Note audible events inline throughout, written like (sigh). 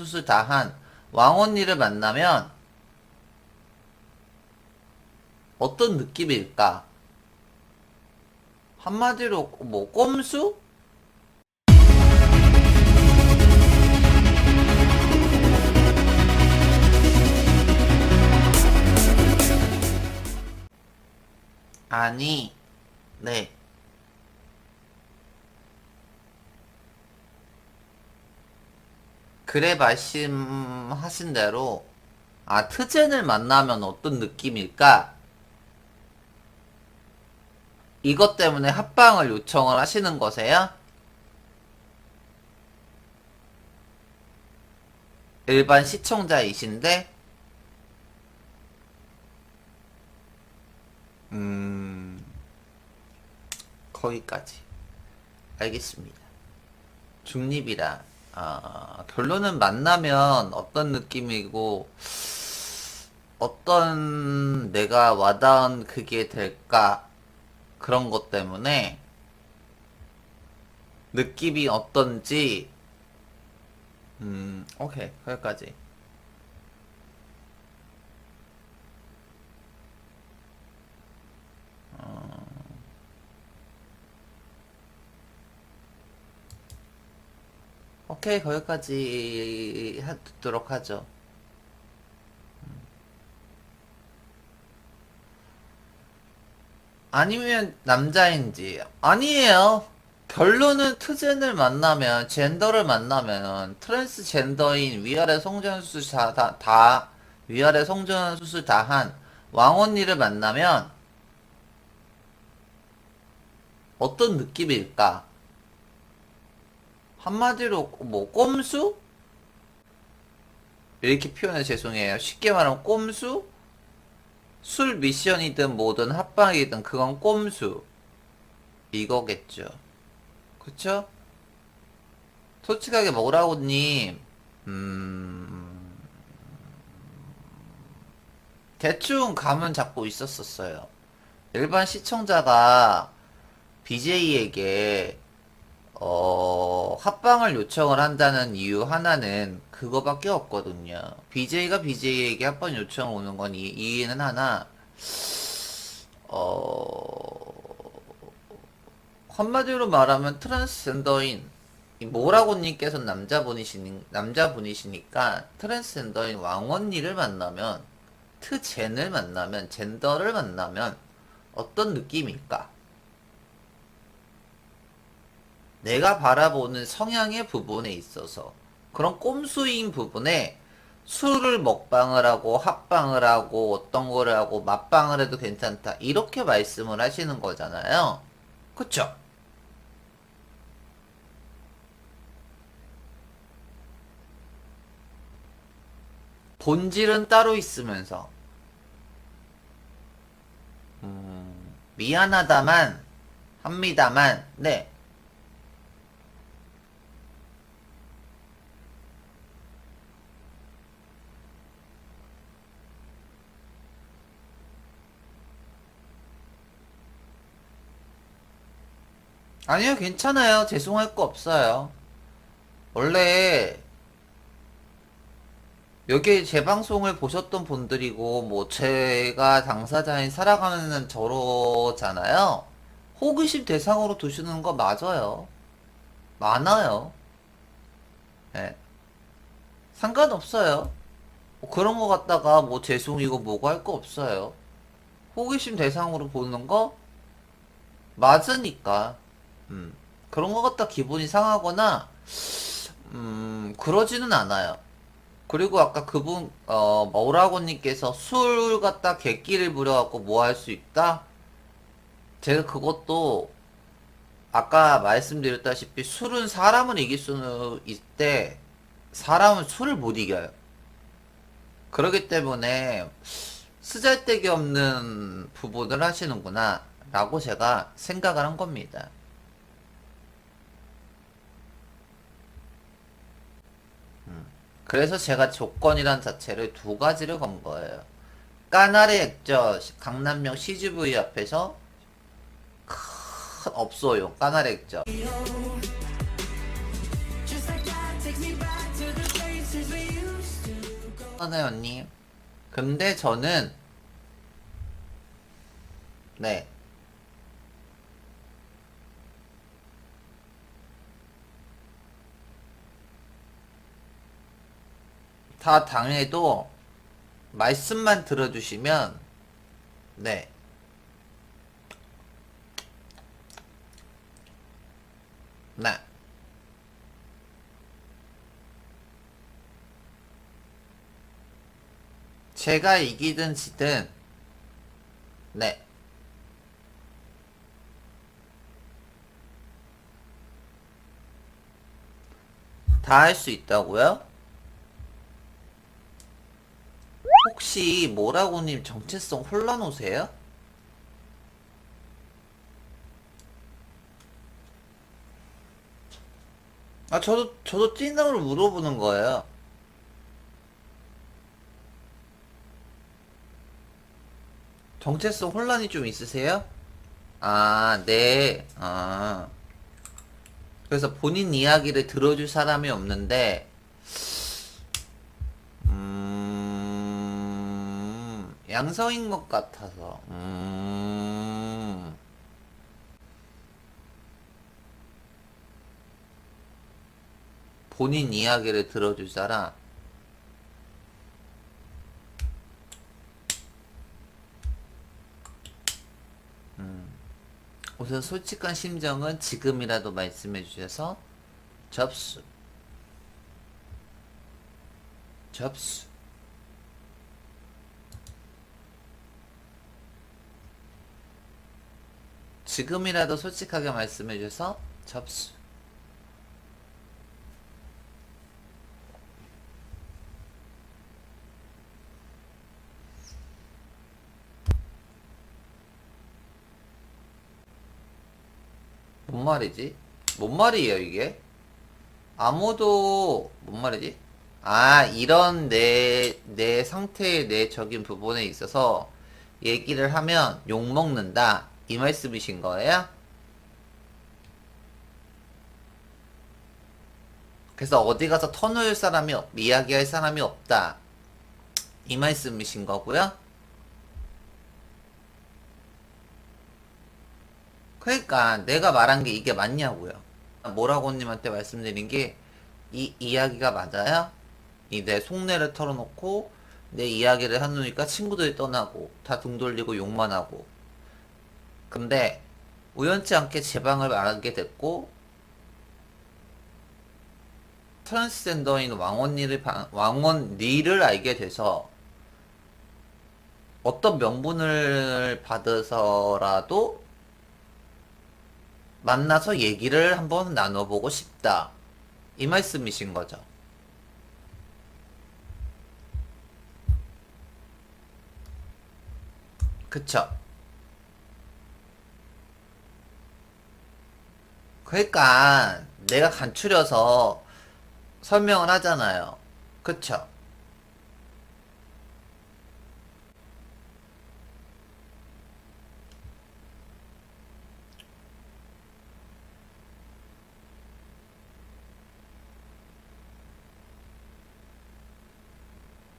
수술 다 한 왕언니를 만나면 어떤 느낌일까? 한마디로 뭐 꼼수? 아니, 네. 그래 말씀하신 대로 아 트젠을 만나면 어떤 느낌일까? 이것 때문에 합방을 요청을 하시는 거세요? 일반 시청자이신데 음 거기까지 알겠습니다. 중립이라 아, 결론은 만나면 어떤 느낌이고 어떤 내가 와닿은 그게 될까? 그런 것 때문에 느낌이 어떤지 음 오케이 거기까지. 어, 오케이 거기까지 하도록 하죠. 아니면 남자인지 아니에요. 결론은 트젠을 만나면 젠더를 만나면 트랜스젠더인 위아래 성전 수술 다, 다, 다 위아래 성전 수술 다 한 왕언니를 만나면 어떤 느낌일까? 한마디로 뭐 꼼수? 이렇게 표현해 죄송해요. 쉽게 말하면 꼼수? 술 미션이든 뭐든 합방이든 그건 꼼수 이거겠죠. 그쵸? 솔직하게 뭐라고님 음... 대충 감은 잡고 있었었어요. 일반 시청자가 BJ에게 어, 합방을 요청을 한다는 이유 하나는 그거밖에 없거든요. BJ가 BJ에게 합방 요청을 오는 건 이, 이해는 하나, 어, 한마디로 말하면 트랜스젠더인, 이 모라고님께서 남자분이시니, 남자분이시니까 트랜스젠더인 왕언니를 만나면, 트젠을 만나면, 젠더를 만나면 어떤 느낌일까? 내가 바라보는 성향의 부분에 있어서 그런 꼼수인 부분에 술을 먹방을 하고 합방을 하고 어떤 거를 하고 맛방을 해도 괜찮다 이렇게 말씀을 하시는 거잖아요. 그쵸? 본질은 따로 있으면서. 음, 미안하다만 합니다만 네 아니요, 괜찮아요. 죄송할 거 없어요. 원래, 여기 제 방송을 보셨던 분들이고, 뭐, 제가 당사자인 살아가는 저로잖아요. 호기심 대상으로 두시는 거 맞아요. 많아요. 예. 상관없어요. 뭐 그런 거 갖다가 뭐 죄송이고 뭐고 할 거 없어요. 호기심 대상으로 보는 거 맞으니까. 음, 그런 것 같다 기분이 상하거나, 음, 그러지는 않아요. 그리고 아까 그분, 어, 머라고님께서 술 갖다 객기를 부려갖고 뭐 할 수 있다? 제가 그것도, 아까 말씀드렸다시피 술은 사람을 이길 수는 있대, 사람은 술을 못 이겨요. 그렇기 때문에, 쓰잘데기 없는 부분을 하시는구나, 라고 제가 생각을 한 겁니다. 그래서 제가 조건이란 자체를 두 가지를 건 거예요. 까나리 액저 강남역 CGV 앞에서 큰 없어요. 까나리 we 하나요, 언니? 근데 저는, 네. 다 당해도 말씀만 들어주시면, 네. 네. 제가 이기든 지든, 네. 다 할 수 있다고요? 혹시 뭐라고님 정체성 혼란 오세요? 아 저도 저도 찐으로 물어보는 거예요. 정체성 혼란이 좀 있으세요? 아, 네. 아. 그래서 본인 이야기를 들어줄 사람이 없는데, 양성인 것 같아서, 음, 본인 이야기를 들어줄 사람, 우선 솔직한 심정은 지금이라도 말씀해 주셔서 접수. 접수. 지금이라도 솔직하게 말씀해 주셔서 접수. 뭔 말이지? 뭔 말이에요, 이게? 아무도, 뭔 말이지? 아, 이런 내, 내 상태의 내적인 부분에 있어서 얘기를 하면 욕먹는다. 이 말씀이신 거예요? 그래서 어디 가서 터놓을 사람이, 없, 이야기할 사람이 없다. 이 말씀이신 거고요? 그러니까 내가 말한 게 이게 맞냐고요. 모라고님한테 말씀드린 게 이 이야기가 맞아요? 이 내 속내를 털어놓고 내 이야기를 하놓으니까 친구들이 떠나고 다 등 돌리고 욕만 하고 근데 우연치 않게 제 방을 말하게 됐고 트랜스젠더인 왕언니를 방- 왕언니를 알게 돼서 어떤 명분을 받아서라도 만나서 얘기를 한번 나눠보고 싶다. 이 말씀이신 거죠. 그쵸? 그러니까 내가 간추려서 설명을 하잖아요. 그쵸?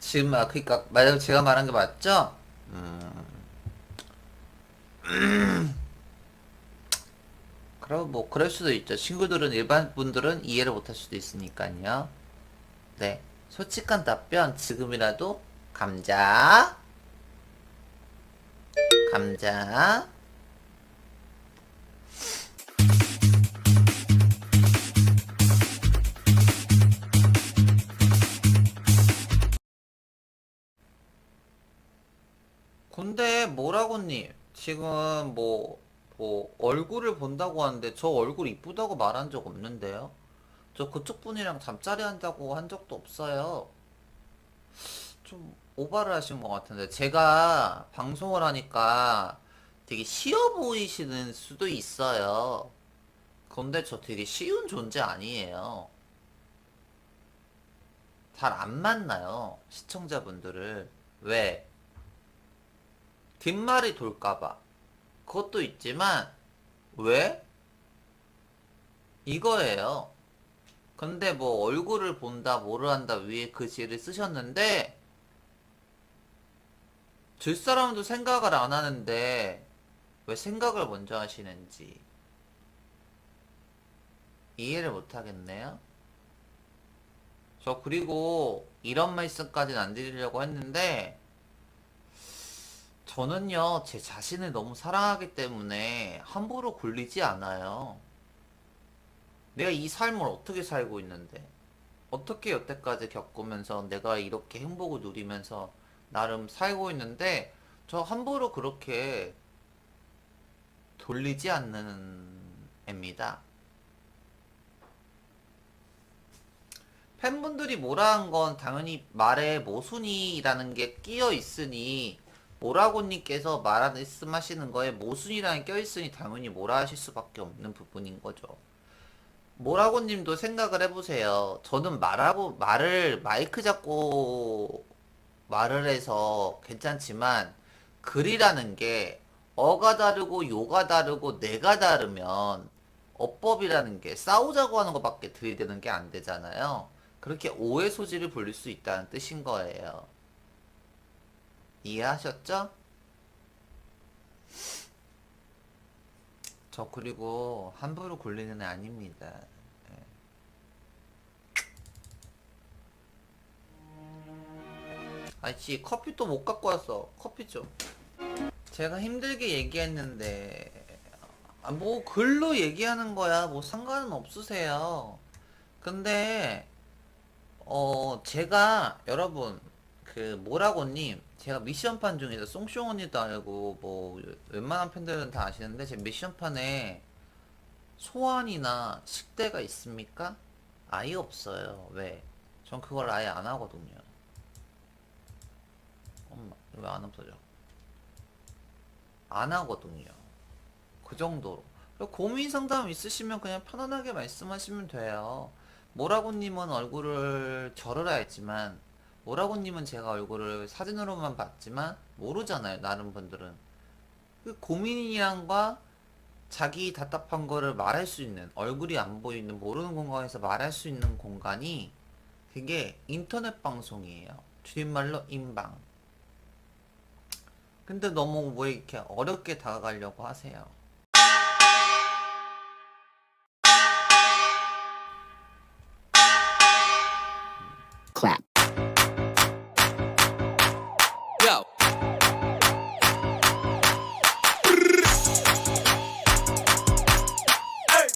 지금 아 그러니까 만약 제가 말한 게 맞죠? 음. (clears throat) 그럼 뭐 그럴 수도 있죠. 친구들은 일반 분들은 이해를 못할 수도 있으니까요. 네, 솔직한 답변 지금이라도 감자, 감자. 근데 뭐라고님 지금 뭐, 뭐 얼굴을 본다고 하는데 저 얼굴 이쁘다고 말한 적 없는데요? 저 그쪽 분이랑 잠자리 한다고 한 적도 없어요. 좀 오바를 하신 것 같은데 제가 방송을 하니까 되게 쉬워 보이시는 수도 있어요. 근데 저 되게 쉬운 존재 아니에요. 잘 안 만나요. 시청자분들을. 왜? 뒷말이 돌까봐. 그것도 있지만, 왜? 이거예요. 근데 뭐 얼굴을 본다, 뭐를 한다 위에 글씨를 쓰셨는데, 줄 사람도 생각을 안 하는데 왜 생각을 먼저 하시는지 이해를 못 하겠네요. 저 그리고 이런 말씀까지는 안 드리려고 했는데 저는요 제 자신을 너무 사랑하기 때문에 함부로 굴리지 않아요. 내가 이 삶을 어떻게 살고 있는데 어떻게 여태까지 겪으면서 내가 이렇게 행복을 누리면서 나름 살고 있는데 저 함부로 그렇게 돌리지 않는 애입니다. 팬분들이 뭐라 한 건 당연히 말에 모순이라는 게 끼어 있으니 모라고님께서 말씀하시는 거에 모순이라는 게껴 있으니 당연히 뭐라 하실 수밖에 없는 부분인 거죠. 모라고님도 생각을 해보세요. 저는 말하고 말을 마이크 잡고 말을 해서 괜찮지만 글이라는 게 어가 다르고 요가 다르고 내가 다르면 어법이라는 게 싸우자고 하는 것밖에 들이대는 게 안 되잖아요. 그렇게 오해 소지를 불릴 수 있다는 뜻인 거예요. 이해하셨죠? 저 그리고 함부로 굴리는 애 아닙니다. 예. 아이씨 커피 또 못 갖고 왔어. 커피 좀. 제가 힘들게 얘기했는데 아, 뭐 글로 얘기하는 거야. 뭐 상관은 없으세요. 근데 어 제가 여러분 그 뭐라고님 제가 미션판 중에서 송쇼 언니도 알고 뭐 웬만한 팬들은 다 아시는데 제 미션판에 소환이나 식대가 있습니까? 아예 없어요. 왜? 전 그걸 아예 안 하거든요. 엄마 왜 안 없어져? 안 하거든요. 그 정도로. 고민 상담 있으시면 그냥 편안하게 말씀하시면 돼요. 모라고님은 얼굴을 저를 알지만 모라고님은 제가 얼굴을 사진으로만 봤지만 모르잖아요. 다른 분들은 그 고민이란과 자기 답답한 거를 말할 수 있는 얼굴이 안 보이는 모르는 공간에서 말할 수 있는 공간이 그게 인터넷 방송이에요. 줄임말로 인방. 근데 너무 왜 이렇게 어렵게 다가가려고 하세요?